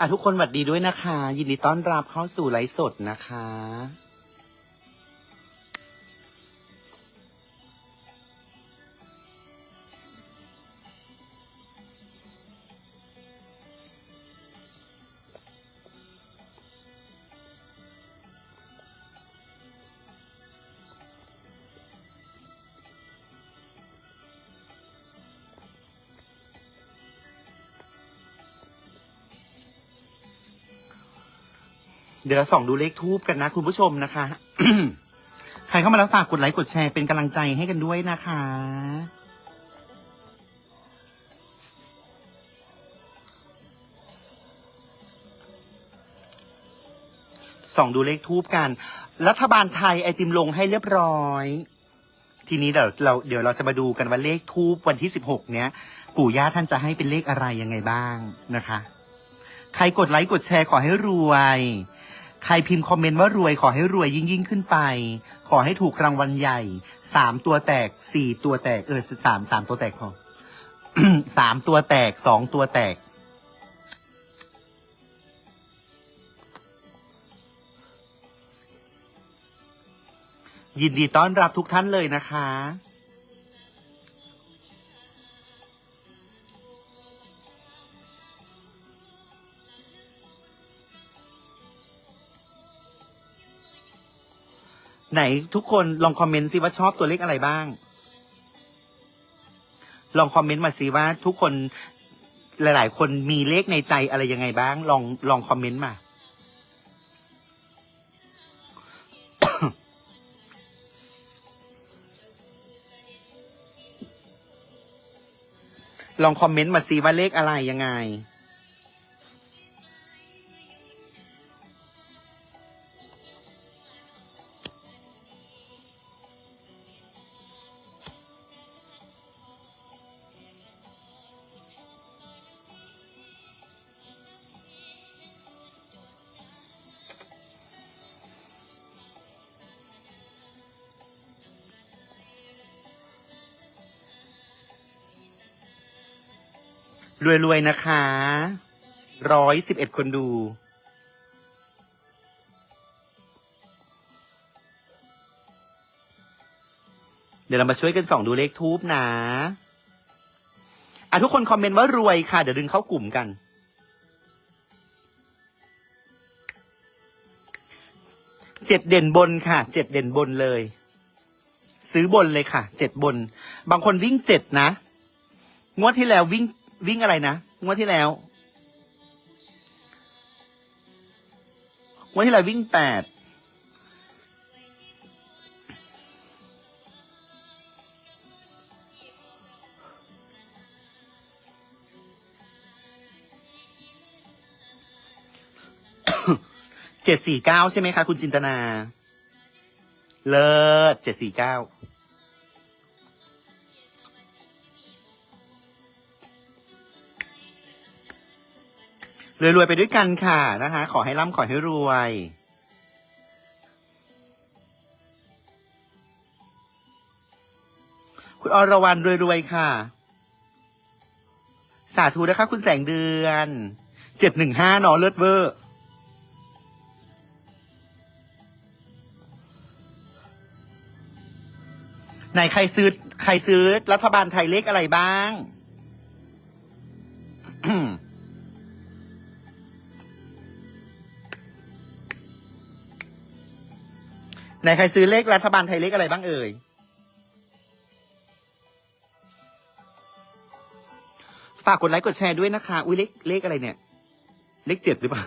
อะทุกคนสวัสดีด้วยนะคะ ยินดีต้อนรับเข้าสู่ไลฟ์สดนะคะ เดี๋ยวเราส่องดูเลขทูบกันนะ คุณผู้ชมนะคะ ใครเข้ามาแล้วฝากกดไลค์กดแชร์เป็นกำลังใจให้กันด้วยนะคะ ส่องดูเลขทูบกัน รัฐบาลไทยไอติมลงให้เรียบร้อย ทีนี้เดี๋ยวเราเดี๋ยวเราจะมาดูกันว่าเลขทูบวันที่สิบหกเนี้ยปู่ย่าท่านจะให้เป็นเลขอะไรยังไงบ้างนะคะ ใครกดไลค์กดแชร์ขอให้รวย ใครพิมพ์คอมเมนต์ว่ารวยขอให้รวยยิ่งยิ่งขึ้นไป ขอให้ถูกรางวัลใหญ่สามตัวแตกสี่ตัวแตกเออสามสามตัวแตกพอสามตัวแตกสองตัวแตก ยินดีต้อนรับทุกท่านเลยนะคะ ไหนทุกคนลองคอมเมนต์ซิว่าชอบตัวเลขอะไรบ้าง ลองคอมเมนต์มาซิว่าทุกคนหลาย ๆ คนมีเลขในใจอะไรยังไงบ้าง ลองลองคอมเมนต์มา ลองคอมเมนต์มาซิว่าเลขอะไรยังไง รวยๆนะคะร้อยสิบเอ็ดคนดู เดี๋ยวเรามาช่วยกันส่องดูเลขทูบนะอะทุกคนคอมเมนต์ว่ารวยค่ะ เดี๋ยวดึงเข้ากลุ่มกัน เจ็ดเด่นบนค่ะ เจ็ดเด่นบนเลย ซื้อบนเลยค่ะ เจ็ดบน บางคนวิ่งเจ็ดนะ งวดที่แล้ววิ่ง วิ่งอะไรนะงวดที่แล้วงวดที่แล้ววิ่งแปดเจ็ดสี่เก้าใช่ไหมคะ คุณจินตนา เลิศเจ็ดสี่เก้า รวยๆไปด้วยกันค่ะนะคะ ขอให้ร่ำขอให้รวย คุณอรวรรณรวยๆค่ะ สาธุนะคะ คุณแสงเดือนเจ็ดหนึ่งห้าเนอะเลิศเวอร์ไหนใครซื้อ ใครซื้อ รัฐบาลไทยเลขอะไรบ้าง ไหนใครซื้อเลขรัฐบาลไทยเลขอะไรบ้างเอ่ย ฝากกดไลค์กดแชร์ด้วยนะคะ อุ้ยเลขเลขอะไรเนี่ย เลขเจ็ดหรือเปล่า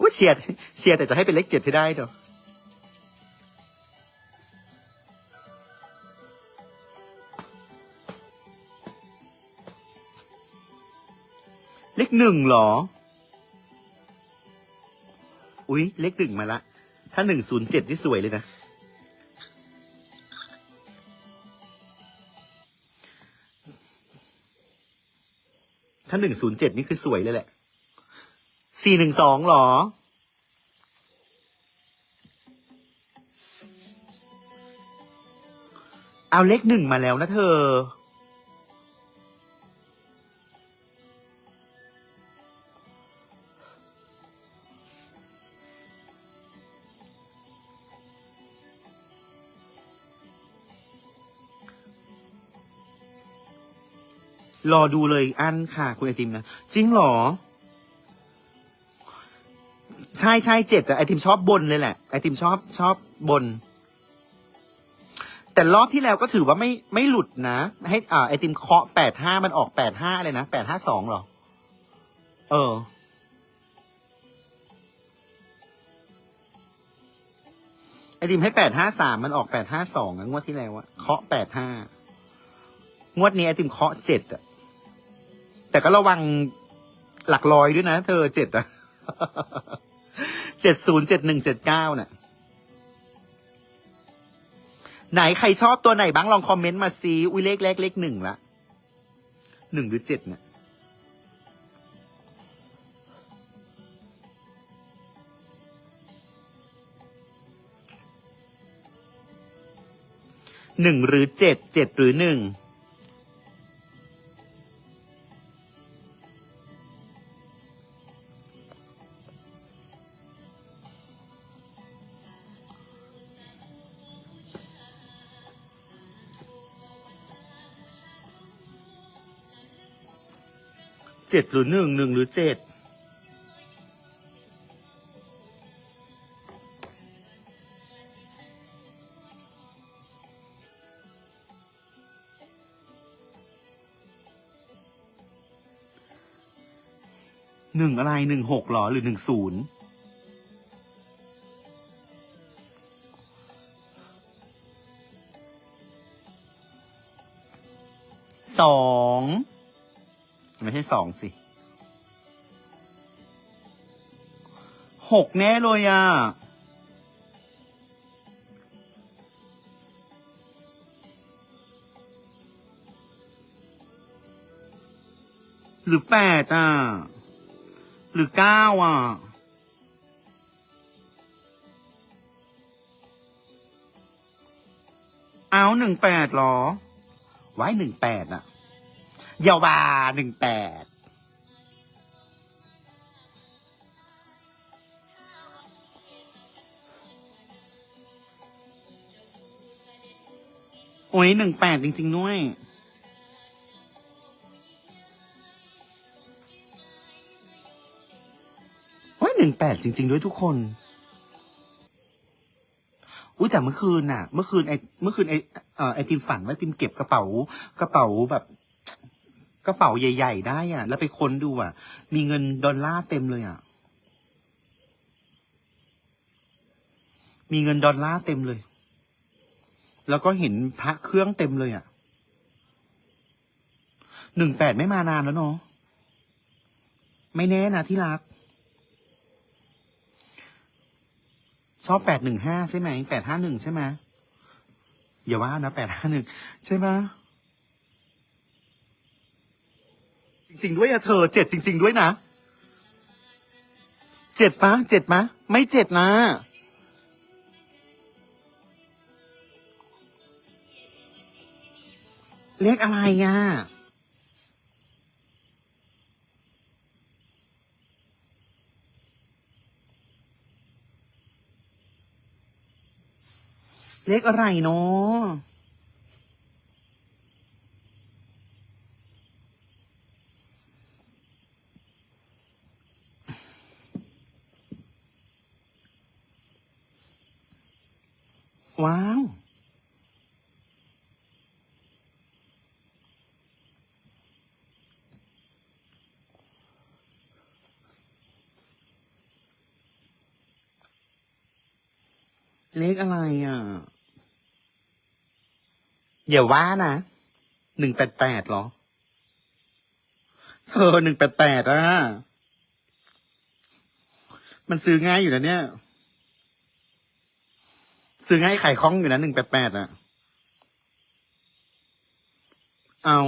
อุ้ยเชียร์เชียร์แต่จะให้เป็นเลขเจ็ดให้ได้เถอะเลขหนึ่งหรอ อุ้ยเลขหนึ่งมาละ ถ้าหนึ่งศูนย์เจ็ดนี่สวยเลยนะ ถ้าหนึ่งศูนย์เจ็ดนี่คือสวยเลยแหละสี่หนึ่งสองหรอ เอาเลขหนึ่งมาแล้วนะเธอ รอดูเลยอันค่ะ คุณไอติมนะจริงเหรอ ใช่ใช่เจ็ดอะไอติมชอบบนเลยแหละ ไอติมชอบชอบบน แต่รอบที่แล้วก็ถือว่าไม่ไม่หลุดนะ ให้อ่าไอติมเคาะแปดห้ามันออกแปดห้าเลยนะแปดห้าสองหรอ เออไอติมให้แปดห้าสามมันออกแปดห้าสองงวดที่แล้วอะเคาะแปดห้างวดนี้ไอติมเคาะเจ็ดอะ แต่ก็ระวังหลักร้อยด้วยนะ เธอเจ็ดอะเจ็ดศูนย์เจ็ดหนึ่งเจ็ดเก้าน่ะ ไหนใครชอบตัวไหนบ้างลองคอมเมนต์มาซีอุ้ยเลขเลขเลขหนึ่งละหนึ่งหรือเจ็ดเนี่ยหนึ่งหรือเจ็ดเจ็ดหรือหนึ่ง เจ็ดหรือหนึ่งหนึ่งหรือเจ็ดหนึ่งอะไรหนึ่งหกหรอหรือหนึ่งศูนย์สอง ไม่ใช่สองสิหกแน่เลยอะหรือแปดอะ หรือเก้าอะ เอาหนึ่งแปดหรอ ไว้หนึ่งแปดอะ เยาวาหนึ่งแปดโอ้ยหนึ่งแปดจริง ๆ ด้วย โอ้ยหนึ่งแปดจริง ๆ ด้วยทุกคน อุ้ยแต่เมื่อคืนน่ะ เมื่อคืนไอเมื่อคืนไอเอ่อไอติมฝันว่าติมเก็บกระเป๋ากระเป๋าแบบ กระเป๋าใหญ่ ๆ ได้อะ แล้วไปค้นดูอะ มีเงินดอลลาร์เต็มเลยอะ มีเงินดอลลาร์เต็มเลย แล้วก็เห็นพระเครื่องเต็มเลยอะหนึ่งแปดไม่มานานแล้วเนาะไม่แน่นะที่รัก ชอบแปดหนึ่งห้าใช่ไหมแปดห้าหนึ่งใช่ไหมอย่าว่านะแปดห้าหนึ่งใช่ไหม จริง ๆ ด้วยอะเธอเจ็ดจริง ๆ ด้วยนะเจ็ดปะเจ็ดมะไม่เจ็ดนะเลขอะไรอะเลขอะไรเนาะ ว้าว เลขอะไรอะ อย่าว่านะหนึ่งแปดแปดหรอ เธอหนึ่งแปดแปดอะ มันซื้อง่ายอยู่นะเนี่ย ซื้อง่ายขายคล่องอยู่นะหนึ่งแปดแปดอะเอา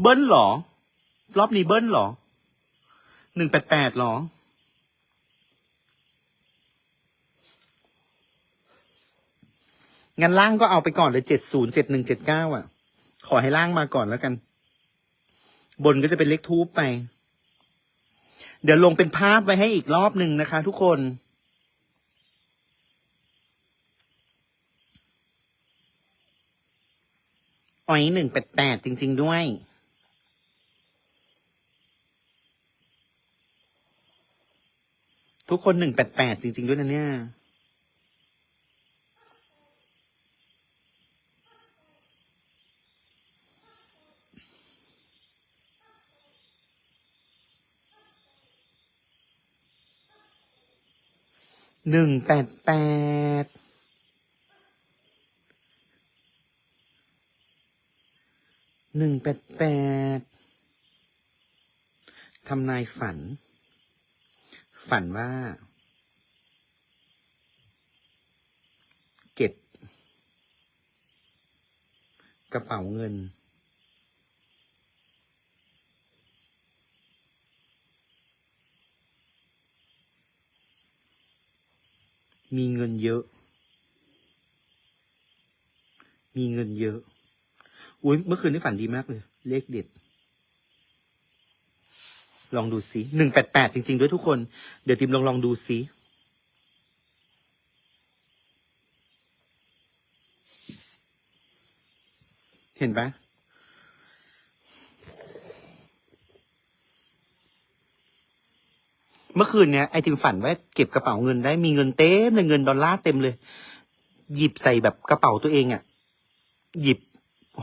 เบิ้ลหรอ รอบนี้เบิ้ลหรอหนึ่งแปดแปดหรอ งั้นล่างก็เอาไปก่อนเลยเจ็ดศูนย์เจ็ดหนึ่งเจ็ดเก้าอะ ขอให้ล่างมาก่อนแล้วกัน บนก็จะเป็นเลขทูปไป เดี๋ยวลงเป็นภาพไว้ให้อีกรอบหนึ่งนะคะ ทุกคนออยหนึ่งแปดแปดจริง ๆ ด้วยทุกคนหนึ่งแปดแปดจริง ๆ ด้วยนะเนี่ย หนึ่งแปดแปดหนึ่งแปดแปดทำนายฝัน ฝันว่า เก็บ กระเป๋าเงิน มีเงินเยอะ มีเงินเยอะ อุ้ยเมื่อคืนนี้ฝันดีมากเลย เลขเด็ด ลองดูสิหนึ่งแปดแปดจริง ๆ ด้วยทุกคน เดี๋ยวติมลองลองดูสิเห็นปะ มื่อคืนเนี้ยไอติมฝันว่าเก็บกระเป๋าเงินได้มีเงินเต็มเลยเงินดอลลาร์เต็มเลย หยิบใส่แบบกระเป๋าตัวเองอะ่ะ หยิบ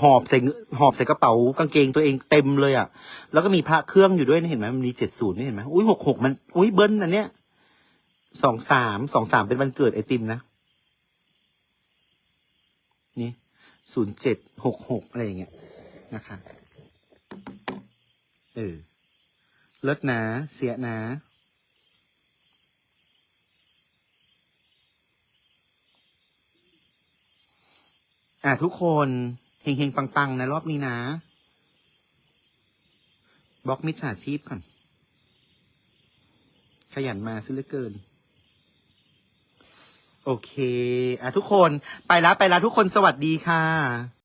หอบใส่หอบใส่กระเป๋ากางเกงตัวเองเต็มเลยอะ่ะ แล้วก็มีพระเครื่องอยู่ด้วยนะเห็นไหมมันมีเจ็ดศูนย์นี่เห็นไหมอุ้ยหกหกมันอุ้ยเบิ้ลอันเนี้ยสองสามสองสามเป็นวันเกิดไอติมนะนี่ศูนย์เจ็ดหกหกอะไรอย่างเงี้ยนะคะเออเลิศนะเสียนะ อะทุกคนเฮงๆ ปัง ๆ นะรอบนี้นะ บล็อกมิจฉาชีพก่อน ขยันมาซิเหลือเกิน โอเค อะทุกคนไปแล้วไปแล้วทุกคนสวัสดีค่ะ